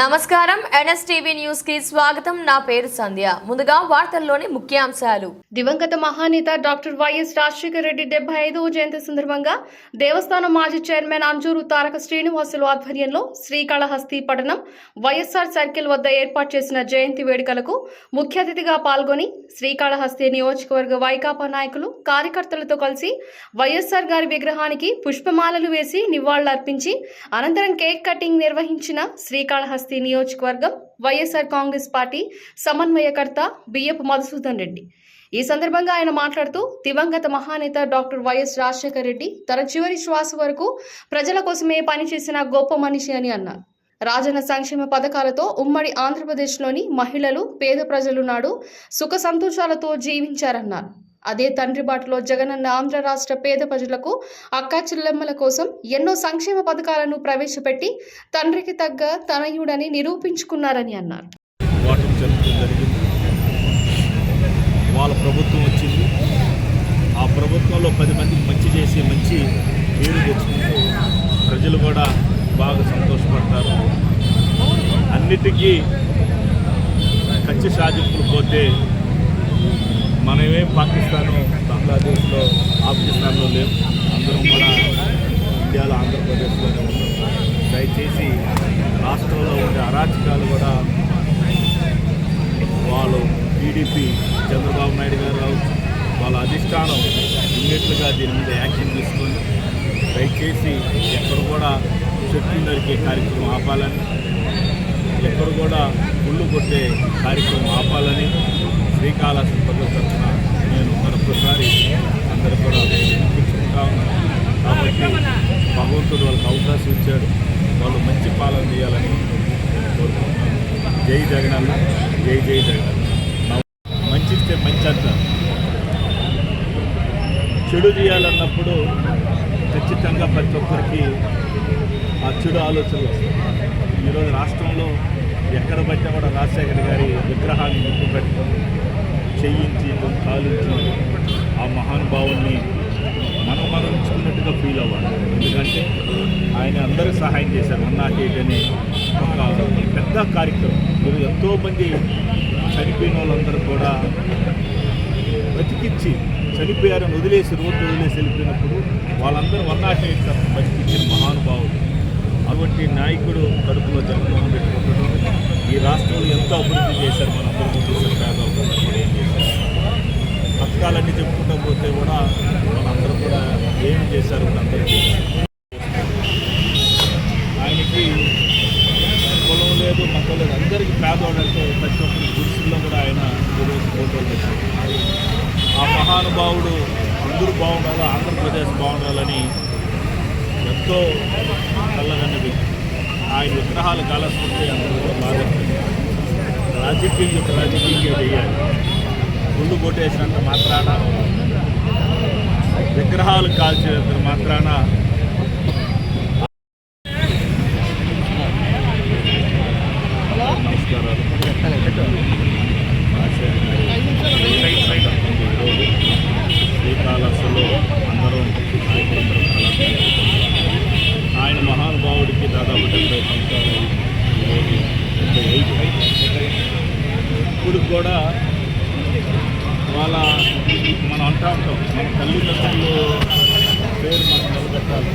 నమస్కారం. ఎన్ఎస్టీవీ న్యూస్కి స్వాగతం. నా పేరు సంధ్య. ముందుగా వార్తల్లోని ముఖ్యాంశాలు. దివంగత మహానేత డాక్టర్ వైఎస్ రాజశేఖర రెడ్డి డెబ్బై ఐదవ జయంతి సందర్భంగా దేవస్థానం మాజీ చైర్మన్ అంజూరు తారక శ్రీనివాసులు ఆధ్వర్యంలో శ్రీకాళహస్తి పట్టణం వైఎస్ఆర్ సర్కిల్ వద్ద ఏర్పాటు చేసిన జయంతి వేడుకలకు ముఖ్య అతిథిగా పాల్గొని శ్రీకాళహస్తి నియోజకవర్గ వైకాపా నాయకులు కార్యకర్తలతో కలిసి వైఎస్ఆర్ గారి విగ్రహానికి పుష్పమాలలు వేసి నివాళులర్పించి అనంతరం కేక్ కటింగ్ నిర్వహించిన శ్రీకాళహస్తి నియోజకవర్గం వైఎస్ఆర్ కాంగ్రెస్ పార్టీ సమన్వయకర్త బియ్యపు మధుసూదన్ రెడ్డి. ఈ సందర్భంగా ఆయన మాట్లాడుతూ దివంగత మహానేత డాక్టర్ వైఎస్ రాజశేఖర రెడ్డి తన చివరి శ్వాస వరకు ప్రజల కోసమే పనిచేసిన గొప్ప మనిషి అని అన్నారు. రాజన్న సంక్షేమ పథకాలతో ఉమ్మడి ఆంధ్రప్రదేశ్లోని మహిళలు పేద ప్రజలు నాడు సుఖ సంతోషాలతో జీవించారన్నారు. అదే తండ్రి బాటలో జగనన్న ఆంధ్ర రాష్ట్ర పేద ప్రజలకు అక్కా చెల్లెమ్మల కోసం ఎన్నో సంక్షేమ పథకాలను ప్రవేశపెట్టి తండ్రికి తగ్గ తనయుడని నిరూపించుకున్నారని అన్నారు. వాళ్ళ ప్రభుత్వం వచ్చింది. ఆ ప్రభుత్వంలో పది మందికి మంచి చేసి మంచి పేరు తెచ్చుకుంటూ ప్రజలు కూడా బాగా సంతోషపడతారు. అన్నిటికీ కచ్చి సాధింపులు పోతే మనమే పాకిస్తాన్ బంగ్లాదేశ్లో ఆఫ్ఘనిస్తాన్లో లేవు అందరం కూడా ఇండియాలో ఆంధ్రప్రదేశ్లోనే ఉంటాం దయచేసి రాష్ట్రంలో ఉండే అరాచకాలు కూడా వాళ్ళు టీడీపీ చంద్రబాబు నాయుడు గారు కావచ్చు వాళ్ళ అధిష్టానం ఇమ్మీడియట్గా దీని మీద యాక్షన్ తీసుకొని దయచేసి ఎక్కడ కూడా చెట్లు నరికే కార్యక్రమం ఆపాలని ఎక్కడ కూడా గుళ్ళు కొట్టే కార్యక్రమం ఆపాలని శ్రీకాళహస్తి ప్రజల తరఫున నేను మరొకసారి అందరూ కూడా చూపించుకుంటా ఉన్నాను. కాబట్టి భగవంతుడు వాళ్ళకి అవకాశం ఇచ్చాడు. వాళ్ళు మంచి పాలన చేయాలని కోరుకుంటున్నాను. జై జగనన్న జై జై జగనన్న. మంచి ఇస్తే మంచి అంటారు. చెడు చేయాలన్నప్పుడు ఖచ్చితంగా ప్రతి ఒక్కరికి ఆ చెడు ఆలోచనలు వస్తాయి. ఈరోజు రాష్ట్రంలో ఎక్కడ పట్టినా కూడా రాజశేఖర గారి విగ్రహాన్ని ముక్కు పెట్టుకొని చేయించి కొంత కాలించి ఆ మహానుభావుని మనం మనం ఫీల్ అవ్వాలి. ఎందుకంటే ఆయన అందరూ సహాయం చేశారు. వన్ నాట్ ఎయిట్ ఒక పెద్ద కార్యక్రమం. మీరు ఎంతోమంది చనిపోయిన వాళ్ళందరూ కూడా బతికిచ్చి చనిపోయారని వదిలేసి రోడ్డు వదిలేసి వెళ్ళిపోయినప్పుడు వాళ్ళందరూ వన్ నాట్ ఎయిట్ బతికిచ్చిన మహానుభావుడు. అటువంటి నాయకుడు కడుపులో జగన్మోహన్ రెడ్డి ఉండడం ఈ రాష్ట్రంలో ఎంతో అభివృద్ధి చేశారు మన ప్రభుత్వం పేదవాళ్ళు ఏం చేశారు పథకాలన్నీ చెప్పుకుంటూ పోతే కూడా మనందరూ కూడా ఏం చేశారు అందరికీ ఆయనకి కులం లేదు మతం లేదు. అందరికీ పేదవాడంటే ప్రతి ఒక్కరి గురుసుల్లో కూడా ఆయన ఈరోజు ఫోటోలు తెచ్చారు ఆ మహానుభావుడు అందరూ బాగుండాలి ఆంధ్రప్రదేశ్ బాగుండాలని ఎంతో కళ్ళగన్న వ్యక్తి ఆయన విగ్రహాలు కాలస్తుంటే అందరూ కూడా బాధపడుతుంది రాజకీయం యొక్క రాజకీయంగా చేయాలి గుళ్ళు కొట్టేసినంత మాత్రాన విగ్రహాలు కాల్చినంత మాత్రాన నమస్కారాలు ఈరోజు శ్రీకాళహస్తిలో అందరం నాయకులందరం కల ఆయన మహానుభావుడికి దాదాపు డెబ్బై సంవత్సరాలు ఈరోజు డెబ్బై ఐదు ఇప్పుడు కూడా వాళ్ళ మనం ఉంటాం. మన తల్లిదండ్రులు పేరు మనం నిలబెట్టాలి.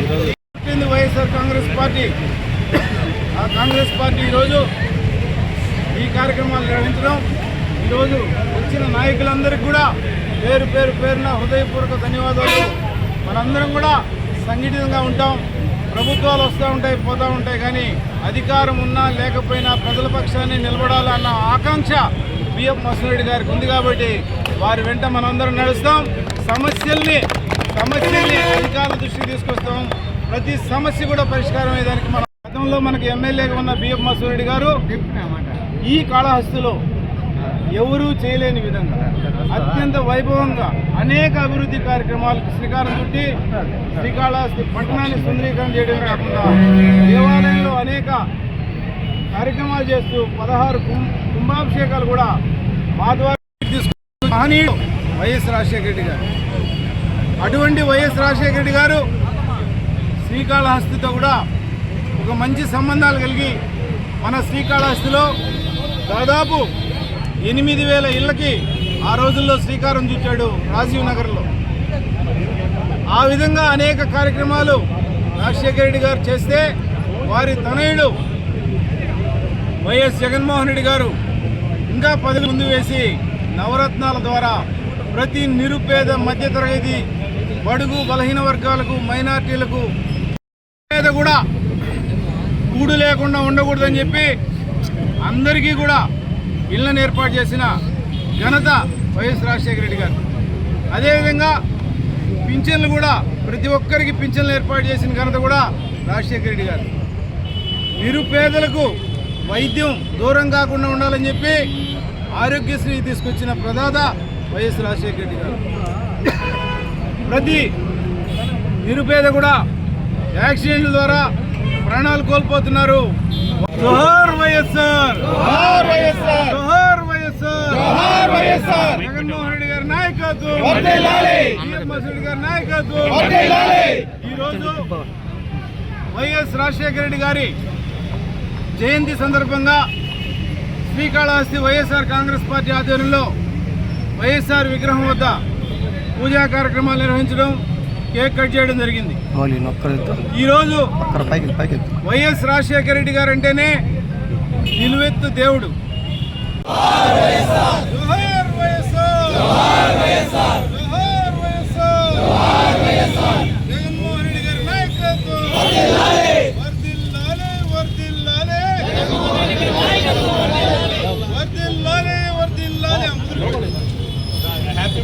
ఈరోజు వైఎస్ఆర్ కాంగ్రెస్ పార్టీ. ఆ కాంగ్రెస్ పార్టీ ఈరోజు ఈ కార్యక్రమాలు నిర్వహించడం. ఈరోజు వచ్చిన నాయకులందరికీ కూడా పేరు పేరు పేరున హృదయపూర్వక ధన్యవాదాలు. మనందరం కూడా సంఘటితంగా ఉంటాం. ప్రభుత్వాలు వస్తూ ఉంటాయి పోతూ ఉంటాయి. కానీ అధికారం ఉన్నా లేకపోయినా ప్రజల పక్షాన్ని నిలబడాలన్న ఆకాంక్ష బిఎఫ్ మసూరెడ్డి గారికి ఉంది కాబట్టి వారి వెంట మనందరం నడుస్తాం. సమస్యల్ని సమస్యల్ని అధికారుల దృష్టికి తీసుకొస్తాం. ప్రతి సమస్య కూడా పరిష్కారం అయ్యేదానికి మన గతంలో మనకి ఎమ్మెల్యేగా ఉన్న బిఎఫ్ మసూరెడ్డి గారు ఈ కాళహస్తిలో ఎవరూ చేయలేని విధంగా అత్యంత వైభవంగా అనేక అభివృద్ధి కార్యక్రమాలకు శ్రీకారం చుట్టి శ్రీకాళహస్తి పట్టణాన్ని సుందరీకరణ చేయడమే కాకుండా దేవాలయంలో అనేక కార్యక్రమాలు చేస్తూ పదహారు కుంభ కుంభాభిషేకాలు కూడా మా మహనీయుడు వైఎస్ రాజశేఖర రెడ్డి గారు. అటువంటి వైఎస్ రాజశేఖర రెడ్డి గారు శ్రీకాళహస్తితో కూడా ఒక మంచి సంబంధాలు కలిగి మన శ్రీకాళహస్తిలో దాదాపు ఎనిమిది వేల ఇళ్ళకి ఆ రోజుల్లో శ్రీకారం చుట్టాడు రాజీవ్ నగర్లో. ఆ విధంగా అనేక కార్యక్రమాలు రాజశేఖర రెడ్డి గారు చేస్తే వారి తనయుడు వైఎస్ జగన్మోహన్ రెడ్డి గారు ఇంకా పది ముందు వేసి నవరత్నాల ద్వారా ప్రతి నిరుపేద మధ్యతరగతి బడుగు బలహీన వర్గాలకు మైనార్టీలకు పేద కూడా కూడు లేకుండా ఉండకూడదని చెప్పి అందరికీ కూడా ఇళ్ళను ఏర్పాటు చేసిన ఘనత వైఎస్ రాజశేఖర రెడ్డి గారు. అదేవిధంగా పింఛన్లు కూడా ప్రతి ఒక్కరికి పింఛన్లు ఏర్పాటు చేసిన ఘనత కూడా రాజశేఖర రెడ్డి గారు. నిరుపేదలకు వైద్యం దూరం కాకుండా ఉండాలని చెప్పి ఆరోగ్యశ్రీ తీసుకొచ్చిన ప్రదాత వైఎస్ రాజశేఖర రెడ్డి గారు. ప్రతి నిరుపేద కూడా యాక్సిడెంట్ల ద్వారా ప్రాణాలు కోల్పోతున్నారు. జోహార్ వైఎస్ఆర్. జోహార్ వైఎస్ఆర్. జోహార్ వైఎస్ఆర్. జోహార్ వైఎస్ఆర్. జగన్మోహన్ రెడ్డి గారి నాయకత్వం. వర్ధిల్లాలి రెడ్డి గారి నాయకత్వం. వర్ధిల్లాలి ఈ రోజు వైఎస్ రాజశేఖర రెడ్డి గారి జయంతి సందర్భంగా శ్రీకాళహస్తి వైఎస్ఆర్ కాంగ్రెస్ పార్టీ ఆధ్వర్యంలో వైఎస్ఆర్ విగ్రహం వద్ద పూజా కార్యక్రమాలు నిర్వహించడం కేక్ కట్ చేయడం జరిగింది. ఈరోజు వైఎస్ రాజశేఖర రెడ్డి గారు అంటేనే నిలువెత్తు దేవుడు జోహార్ వైఎస్ఆర్! జోహార్ వైఎస్ఆర్! జగన్మోహన్ రెడ్డి గారి నాయకత్వం వర్ధిల్లాలి, వర్ధిల్లాలి. వర్ధిల్లాలి, వర్ధిల్లాలి.